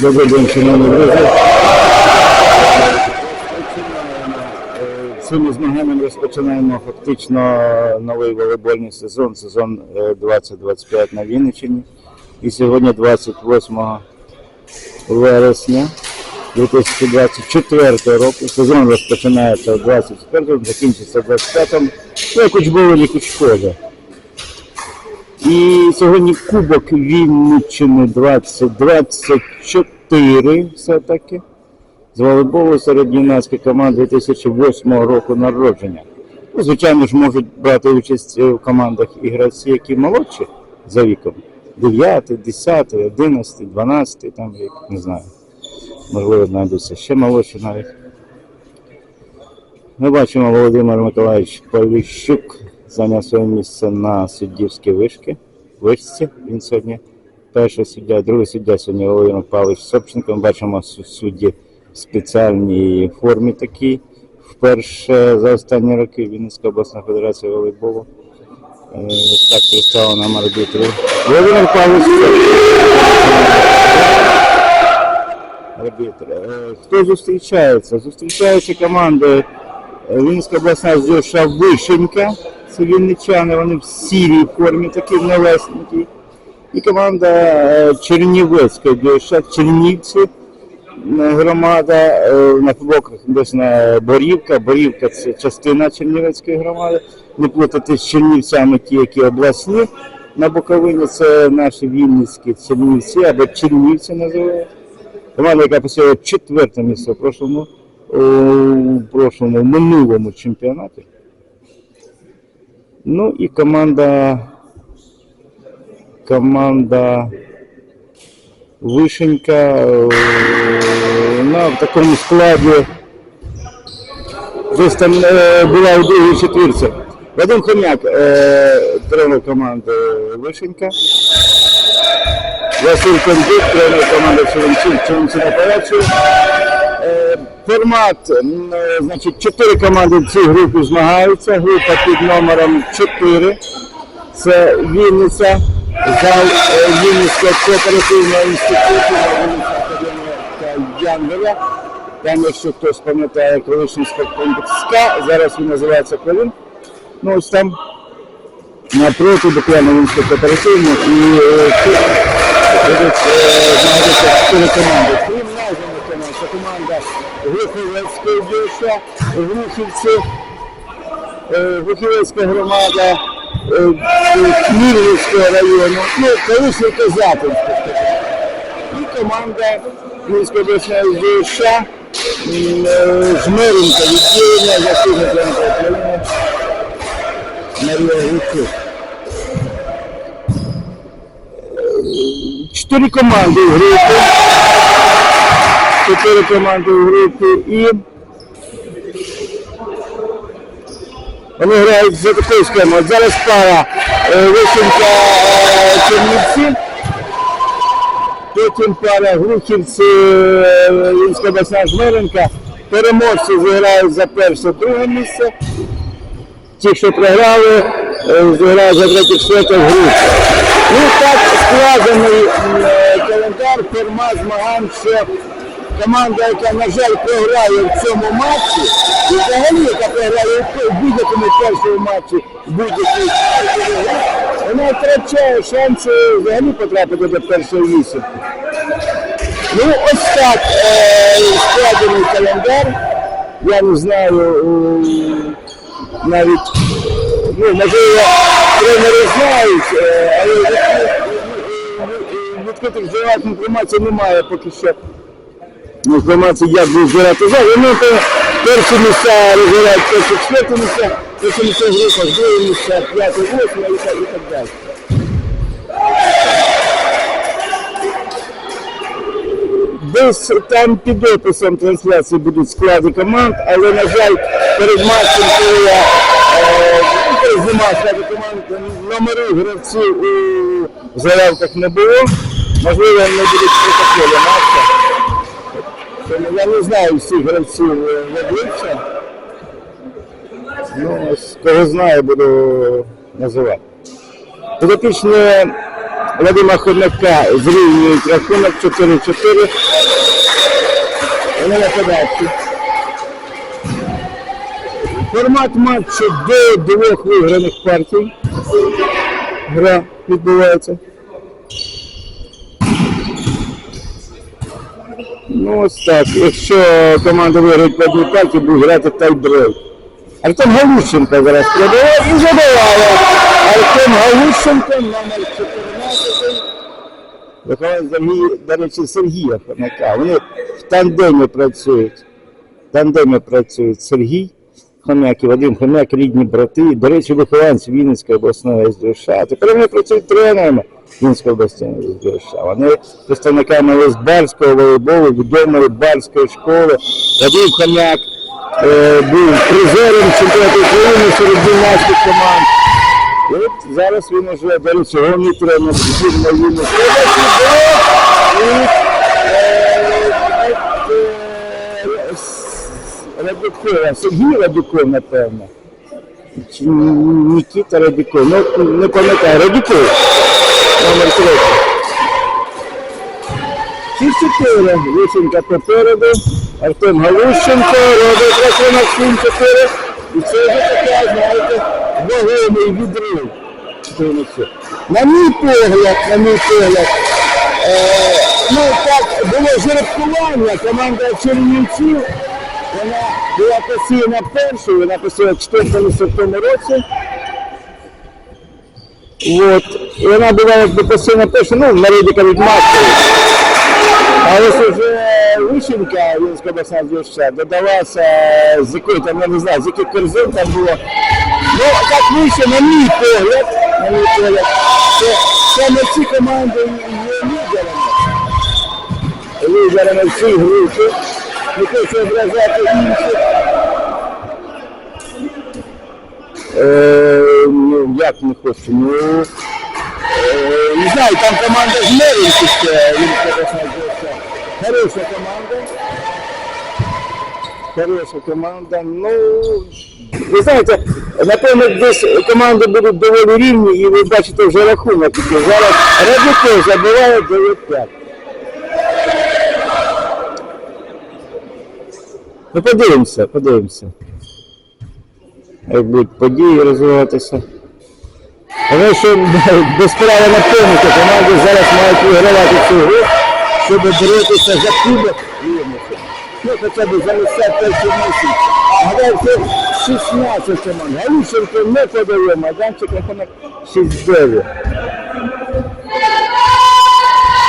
Добрий день, шановні друзі. Е, Цими змаганням розпочинаємо фактично новий волейбольний сезон, сезон е, 2025 на Вінниччині. І сьогодні 28 вересня 2024 року. Сезон розпочинається у 24 закінчиться в 25-му. Ну, як учбово, як у школі. І сьогодні Кубок Вінниччини 2024 все-таки. З волейболу серед юнацьких команд 2008 року народження. Ну, звичайно ж, можуть брати участь в командах і гравці, які молодші за віком. 9, 10, 11, 12, там рік, не знаю. Можливо, знайдуться ще молодші навіть. Ми бачимо, Володимир Миколаївич Поліщук зайняв своє місце на суддівській вишки. Вишці. Він сьогодні перший суддя, другий суддя сьогодні Володимир Павлович Собченко. Ми бачимо судді в спеціальній формі такій. Вперше за останні роки Вінницька обласна федерація волейболу. Е, Так представила нам арбітрів. Володимир Павлович арбітр. Е, Хто зустрічається? Зустрічаються команди Вінницька обласна здюша Вишенька. Це вінничани, вони в сірій формі, такі в. І команда е, Чернівецька дюша, Чернівці. е, Громада е, на футболках написано Борівка. Борівка це частина Чернівецької громади. Не плутати з Чернівцями ті, які обласні. На Буковині це наші Вінницькі Чернівці або Чернівці називають. Команда, яка посіла четверте місце в прошлому, у прошлому минулому чемпіонаті. Ну і команда. Команда Вишенька е, вона в такому складі десь там е, була у другій четвірці. Вадим Хомяк, е, тренер команди Вишенька. Василь Кондик, тренер команди Черемчів, Черемчів операцію. Формат, е, значить, чотири команди в цій групі змагаються. Група під номером 4. Це Вінниця, зал е, Вінницького кооперативного інституту, академія Янгеля. Там, якщо хтось пам'ятає, колишній спорткомплекс СКА, зараз він називається Колін. Ну ось там напроти буквально Вінницького кооперативного і е, тут будуть знаходитися чотири команди. Крім названих команд, це Глуховецької дівча, Глухівці, е, громада е, Хмельницького району, ну, колишній Козятинський. І команда Хмельницької обласної ДШ, Жмеренка, відділення, засідання України, Марія Гуцюк. Чотири команди в групі. Чотири команди в групі і вони грають за такою схемою. Зараз пара е, Вишенька е, Чернівці. Потім пара Глухівці е, Вінська обласна Жмеренка. Переможці зіграють за перше друге місце. Ті, що програли, е, зіграють за третє четверте в групі. Ну так складений е, календар формат змагань, команда, яка, на жаль, програє в цьому матчі, і взагалі, яка програє в будь-якому першому матчі будь-якій вона втрачає шанси взагалі потрапити до першої вісімки. Ну, ось так е, складений календар. Я не знаю е, навіть, ну, можливо, тренери знають, е, але відкритих- джерелах інформації немає поки що інформації, як будуть збирати зал. Вони то перші місця розбирають перші четверті місця, перші місця в групах, друге місця, п'яте, восьме і так, і так далі. Десь там під описом трансляції будуть склади команд, але, на жаль, перед матчем, коли я е, ну, знімав команд, номери гравців у заявках не було. Можливо, вони будуть протоколі матча. Я не знаю всіх гравців е, в обличчя. Ну, кого знаю, буду називати. Підопічні Вадима Ходнака зрівнюють рахунок 4-4. Вони на подачі. Формат матчу до двох виграних партій. Гра відбувається. Ну ось так. Якщо команда виграє одній партії, буде грати тайбрейк. Артем Галущенко зараз продає і забиває. Артем Галущенко, номер 14. Вихованець Сергій, до речі, Сергія Хомяка. Вони в тандемі працюють. В тандемі працюють Сергій Хомяк і Вадим Хомяк, рідні брати. До речі, вихованці Вінницької обласної СДШ. Тепер вони працюють тренерами Вінницької обласної СДШ. Вони представниками Лесбарського волейболу, відомої барської школи. Вадим Хомяк е, був призером чемпіонату України серед гімнастських команд. І от зараз він уже, речі, головний тренер області. І, е, е, Радюкова, Сергій Радюков, напевно. Чи Нікіта Радюков, ну не пам'ятаю, Радюков, номер третій. Ці чотири. Лисенка попереду, Артем Галущенко, робить рахунок 7-4. І це вже така, знаєте, вагомий відрив. На мій погляд, на мій погляд, е, ну так, було жеребкування, команда Чернівців, вона була посіяна першою, вона посіяна в 14 році. От. І вона була якби посіяна першою, ну, на Рідіка від Маски. А ось уже Вишенька, Вінська обласна дівча, додалася з якої там, я не знаю, з яких корзин там було. Ну, так вище, на мій погляд, на мій погляд, що саме ці команди є лідерами. Лідерами в цій групі. Не хочу ображати інших. Е, ну, як не хочу, ну, не знаю, там команда з обласна дівча. Хороша команда. Хороша команда. Ну, ви знаєте, напевно, десь команди будуть доволі рівні, і ви бачите вже рахунок. Зараз Радюков забиває 9-5. Ну, подивимося, подивимося. Як будуть події розвиватися. Але що без права на помилку, команди зараз мають вигравати цю гру, щоб боротися за кубок Ну, хоча б залишати перші місці. Гадаю, це 16 команд. Галющенко не подає, майданчик рахунок 6-9.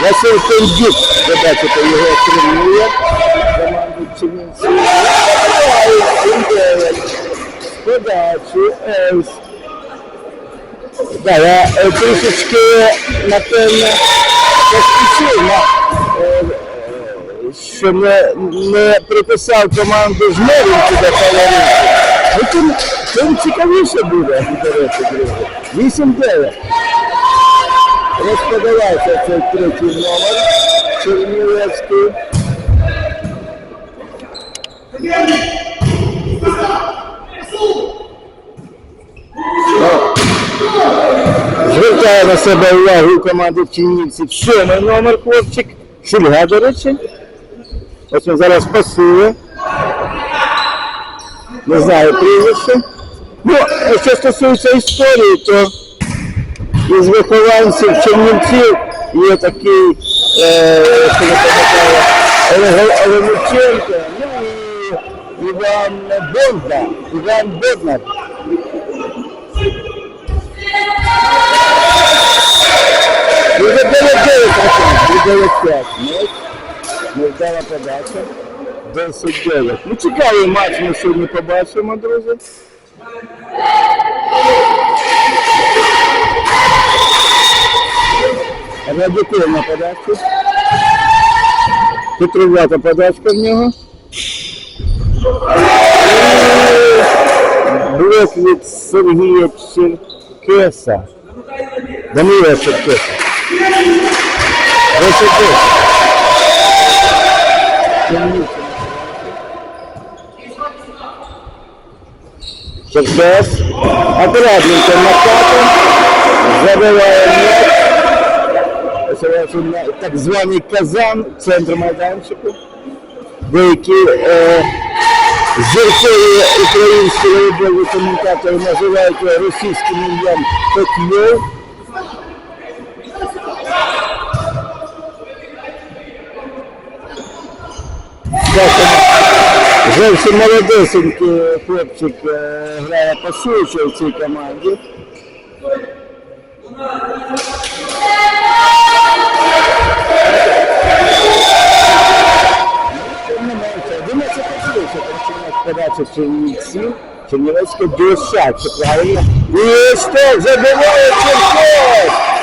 Василь Кондюк, ви бачите, його тренує. Команду 7-9. Подачі Ейс. Да, я е, трішечки, напевно, поспішив, е, що не, не приписав команду з Мерінки до фаворитів. Ну, тим, тим цікавіше буде, до речі, друзі. 8-9. Розподавався цей третій номер Чернівецький. Себе увагу команди Чернівців сьомий номер хлопчик. Шульга, до речі. Ось він зараз пасує. Не знаю прізвище. Ну, що стосується історії, то із вихованців Чернівців є такий, е, що не пам'ятаю, Олег ну і Іван Бонда, Іван Боднар. І 9-9 і 9-5. Ну, Невдала подача. 10-9. Ну, цікавий матч ми сьогодні побачимо, друзі. Радиков на подачу. Петрувата подачка в нього. Блок від Сергія Черкеса. Данила Черкеса. 10 Черкес. Аккуратненько накатом. Забиває м'яч. Так званий казан, центр майданчику. Деякі е, зіркові українські коментатори називають російським ім'ям Петлюк. Бачимо, Зовсім молодесенький хлопчик е, грає пасуючи в цій команді. Тим не менше, 11 подивився, починає подача Чернівців. Чернівецька дощать, це правильно. І стоп, забиває Черков!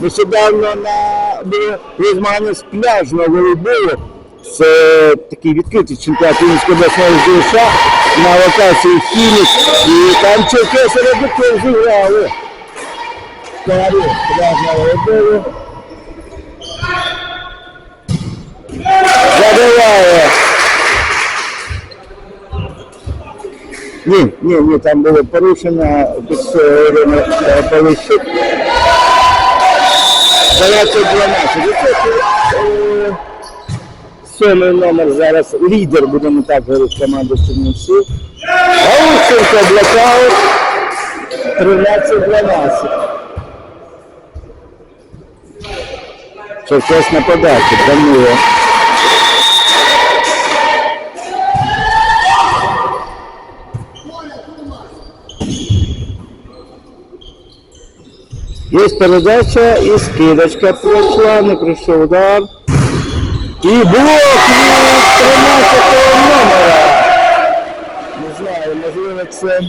Нещодавно на розмагання з пляжного волейболу це такий відкритий чемпіонат Вінницької обласної ЗУША на локації Хімік. І там черкеси редактор зіграли. Старі пляжного волейболу. Забиває. Ні, ні, ні, там було порушено без Павлищук. 12 ну, е, Сьомий номер зараз лідер, будемо так говорити, команди Чернівців. Гаусенко блокаут 13-12. Це Черкес на подачі, Данило. Є передача і скидочка пройшла, не пройшов удар. І блок від 13 номера. Не знаю, можливо це